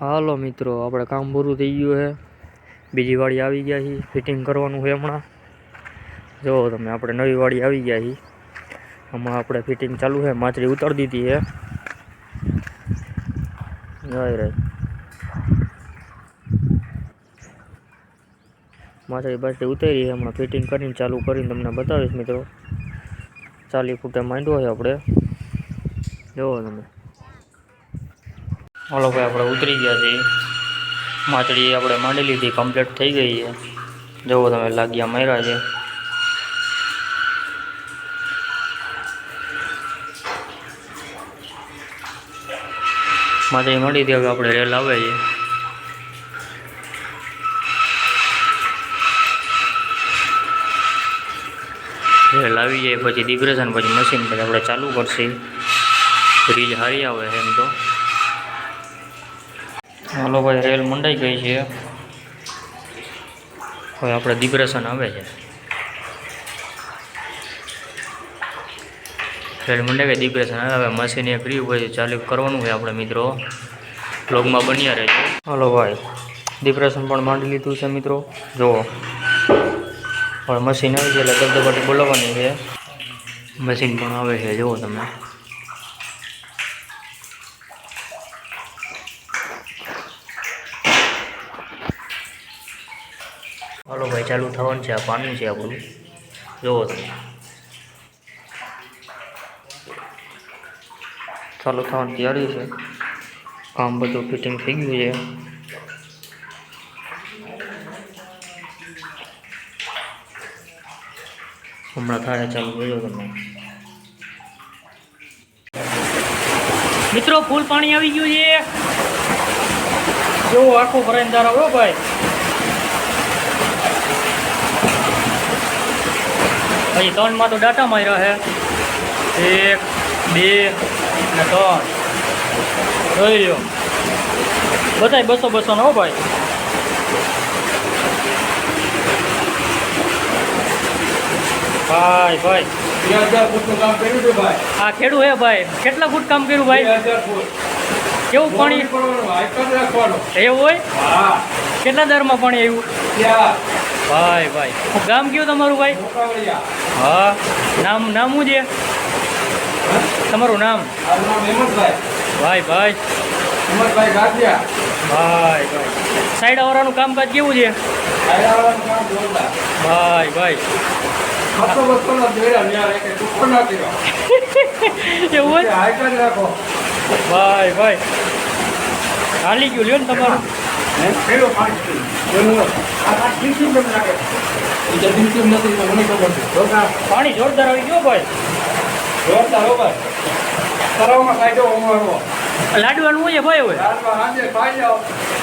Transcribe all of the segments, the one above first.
હાલો મિત્રો, આપણે કામ પૂરું થઈ ગયું છે. બીજી વાડી આવી ગયા છીએ ફિટિંગ કરવાનું છે હમણાં. જુઓ તમે, આપણે નવી વાડી આવી ગયા છીએ. હમણાં આપણે ફિટિંગ ચાલુ છે, માછલી ઉતારી દીધી છે. જય રે. માછલી બાછલી ઉતારી છે, હમણાં ફિટિંગ કરીને ચાલુ કરીને તમને બતાવીશ મિત્રો. ચાલી ફૂટે માંડવો છે આપણે. જુઓ તમે. હાલો ભાઈ આપણે ઉતરી ગયા છીએ. માછડી આપણે માંડી લીધી કમ્પ્લીટ થઈ ગઈ છે. જુઓ તમે, લાગ્યા માર્યા છે. માછડી માંડી હતી, હવે આપણે રેલ આવે છે. રેલ આવી જાય, પછી ડિપ્રેશન પછી મશીન, પછી આપણે ચાલુ કરશે રીલ સારી આવે એમ તો. હાલો ભાઈ રેલ મંડાઈ ગઈ છે. હવે આપણે ડિપ્રેશન આવે છે. રેલ મંડાઈ ગઈ, ડિપ્રેશન આવે. હવે મશીન એ ફ્રી હોય ચાલુ કરવાનું હોય આપણે મિત્રો. બ્લોગમાં બન્યા રહેજો. હાલો ભાઈ ડિપ્રેશન પણ માંડી લીધું છે મિત્રો. જુઓ હવે મશીન આવી છે એટલે દબદબાટી બોલાવવાની છે. મશીન પણ આવે છે, જુઓ તમે. હાલો ભાઈ, ચાલુ થવાનું છે આ પાણી છે આપણું જોવો તમે. ચાલુ થવાની તૈયારી છે. કામ બધું ફિટિંગ થઈ ગયું છે. હમણાં થાય ચાલુ કર્યો તમે મિત્રો, ફૂલ પાણી આવી ગયું છે. જોવો આખો ભરાઈને દાર ભાઈ. હજી ત્રણમાં તો ડાટા માર્યા છે એક બે ને ત્રણ. જોઈ લો બધાય બસો બસો નો હો ભાઈ. ભાઈ ભાઈ. હા હજાર ફૂટનું કામ કર્યું છે ભાઈ. આ ખેડૂ હે ભાઈ. કેટલા ફૂટ કામ કર્યું ભાઈ? કેવું પાણી? એવું હોય? કેટલા દરમાં પાણી આવ્યું? ભાઈ ભાઈ. ગામ કયું તમારું ભાઈ? હા. નામ નામ શું છે? તમારું નામ? ભાઈ ભાઈ. ભાઈ ભાઈ. સાઈડ વાળાનું કામકાજ કેવું છે? ભાઈ ભાઈ. એવું ભાઈ ભાઈ. હાલી ગયું લ્યો ને તમારું. પાણી જોયું આ આ ટીચિંગ કેમ લાગે એ જે ટીચિંગ નથી તો મને ખબર છે જોરદાર પાણી જોરદાર આવી ગયો ભાઈ જોરદાર હો ભાઈ તરાવમાં કાઢો અમારો લાડવાનું હોય? ભાઈ હવે રાતમાં સાંજે ખાઈ જાઓ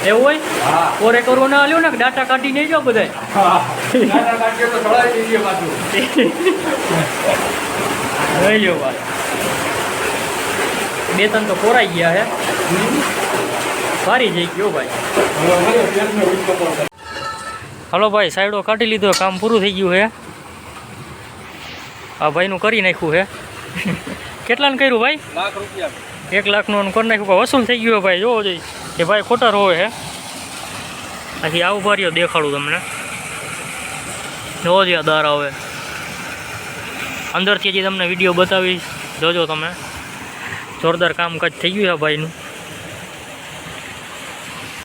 એવું હોય? હા કોરે કરવો ના લ્યો ને કે ડાટા કાઢી નહીં જાઓ બધાય હા નાના કાઢીએ તો ચડાવી દઈએ પાછું લઈ લ્યો ભાઈ. બે ત્રણ તો કોરાઈ ગયા હે. સારી જઈ ગયો ભાઈ. હલો ભાઈ સાઈડો કાઢી લીધો, કામ પૂરું થઈ ગયું હે. આ ભાઈનું કરી નાખ્યું હે. કેટલાનું કર્યું ભાઈ? એક લાખનું કરી નાખ્યું. વસૂલ થઈ ગયું ભાઈ, જોવો જોઈએ કે ભાઈ ખોટા રહો હે. આથી આવું ભર્યો દેખાડું તમને. જોવો જોઈએ દર આવે અંદરથી હજી તમને વીડિયો બતાવીશ. જોજો તમે. જોરદાર કામકાજ થઈ ગયું છે ભાઈનું.